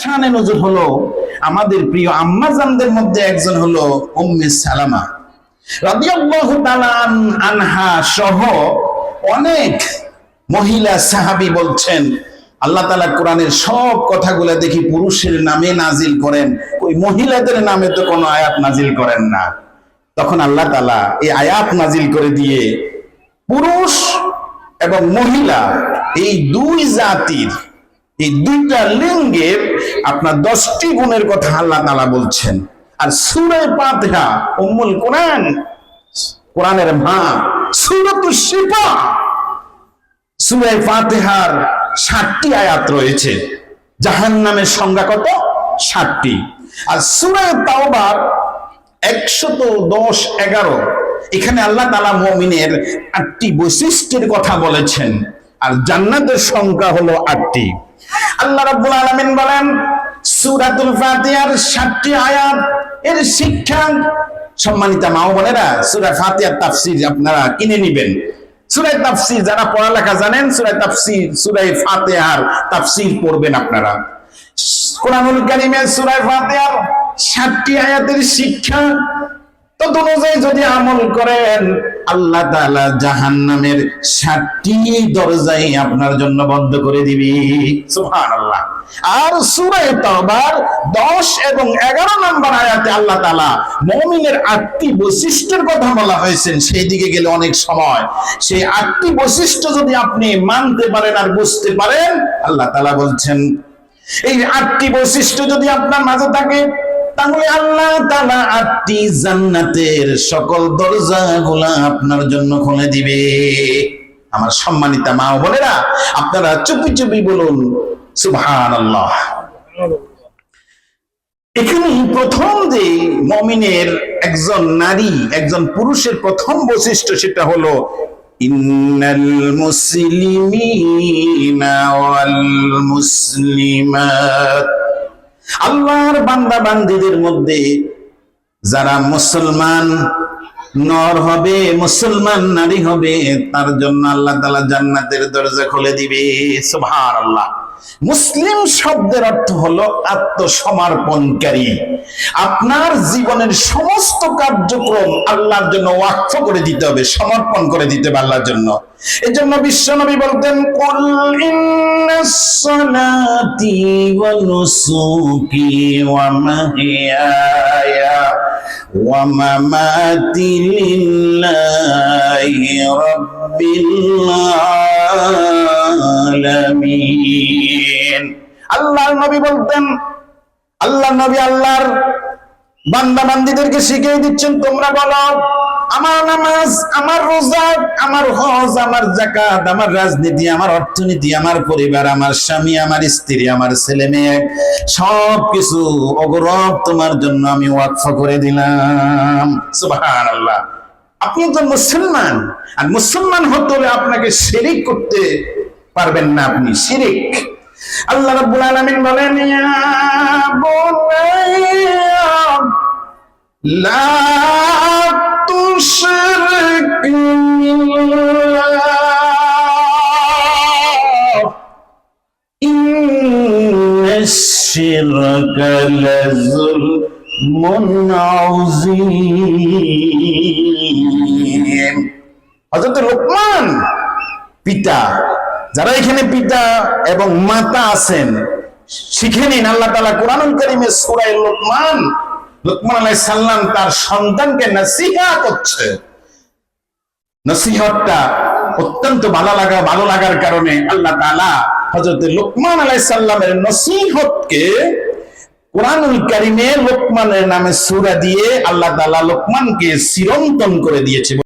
শানে নজর হলো আমাদের প্রিয় আম্মাজানদের মধ্যে একজন হলো উম্মে সালামা রাদিয়াল্লাহু তাআলা আনহা সহ অনেক মহিলা সাহাবী বলছেন, আল্লাহ তাআলা কোরআনের সব কথাগুলো দেখি পুরুষের নামে নাজিল করেন, ওই মহিলাদের নামে তো কোনো আয়াত নাজিল করেন না। তখন আল্লাহ তাআলা এই আয়াত নাজিল করে দিয়ে পুরুষ এবং মহিলা, এই দুই জাতির এই দুইটা লিঙ্গের আপনার দশটি গুণের কথা আল্লাহ তালা বলছেন। আর সুরে পাতিহা উম্মুল কোরআন, কোরআনের মা সুরতুল শিফা। সুরে ফাতিহার ষাটটি আয়াত রয়েছে। জাহান্নামের সংজ্ঞা কত? ষাটটি। আর সুরে তাওবার একশত দশ এগারো। এখানে আল্লাহ তালা মমিনের আটটি বৈশিষ্ট্যের কথা বলেছেন। আর জান্নাতের সংখ্যা হলো আটটি। আল্লাহ রাব্বুল আলামিন বলেন, সূরাতুল ফাতিহার সাতটি আয়াত, এর শিক্ষা সম্মানিত মা বোনেরা, সূরা ফাতিহার তাফসীর আপনারা কিনে নেবেন। সূরা তাফসীর যারা পড়ালেখা জানেন সূরা তাফসীর সূরা ফাতিহার তাফসীর পড়বেন আপনারা। কোরআনুল কারিমের সূরা ফাতিহার সাতটি আয়াতের শিক্ষা তত অনুযায়ী যদি আমল করেন, আল্লাহ তাআলা জাহান্নামের দরজাই আপনার জন্য বন্ধ করে সুবহানাল্লাহ। আর সূরা তাওবার 10 এবং 11 নম্বর আয়াতে আল্লাহ তাআলা মুমিনের আটটি বৈশিষ্ট্যের কথা বলা হয়েছে, সেই দিকে গেলে অনেক সময়। সেই আটটি বৈশিষ্ট্য যদি আপনি মানতে পারেন আর বুঝতে পারেন, আল্লাহ তাআলা বলছেন, এই আটটি বৈশিষ্ট্য যদি আপনার মাঝে থাকে তাহলে আল্লাহ তাআলা আটটি জান্নাতের সকল দরজাগুলা আপনার জন্য খুলে দিবে। আমার সম্মানিতা মা ও বোনেরা, আপনারা চুপি চুপি বলুন, সুবহানাল্লাহ। এখানে প্রথম যে মমিনের একজন নারী, একজন পুরুষের প্রথম বৈশিষ্ট্য সেটা হলো, ইন্নাল মুসলিমিনা ওয়াল আল্লাহর বান্দা বান্দিদের মধ্যে যারা মুসলমান নর হবে, মুসলমান নারী হবে, তার জন্য আল্লাহ তালা জান্নাতের দরজা খুলে দিবে। সুবহানাল্লাহ। মুসলিম শব্দের অর্থ হলো আত্মসমর্পণকারী। আপনার জীবনের সমস্ত কার্যক্রম আল্লাহর জন্য ওয়াক্ফ করে দিতে হবে, সমর্পণ করে দিতে হবে আল্লাহর জন্য। এই জন্য বিশ্বনবী বলতেন, কুল আলামিন। আল্লাহর নবী বলতেন, আল্লাহর নবী আল্লাহর বান্দা বান্দিদেরকে শিখিয়ে দিচ্ছেন, তোমরা বলো, আমার নামাজ, আমার রোজা, আমার হজ, আমার জাকাত আমার রাজনীতি, আমার অর্থনীতি, আমার পরিবার, আমার স্বামী, আমার স্ত্রী, আমার ছেলে মেয়ে সব কিছু অগরব তোমার জন্য আমি ওয়াকফ করে দিলাম। সুবহানাল্লাহ। আপনি তো মুসলমান, আর মুসলমান হতে হলে আপনাকে শিরিক করতে পারবেন না আপনি, শিরিক। আল্লাহ রাব্বুল আলামিন বলেন ইয়া বুনাইয়া লা তুশরিক বিল্লাহ যারা এখানে পিতা এবং মাতা আছেন, শিখে নিন আল্লাহ তাআলা কোরআনুল কারীমে সূরা লোকমান। লোকমান আলাইহিস সালাম তার সন্তানকে নসিহত করছে। নসিহতটা অত্যন্ত ভালো লাগা, ভালো লাগার কারণে আল্লাহ তালা হযরত লোকমান আলাইহিস সালামের নসিহতকে কোরআনুল কারীমে লোকমানের নামে সূরা দিয়ে আল্লাহ তাআলা লোকমানকে চিরন্তন করে দিয়েছে।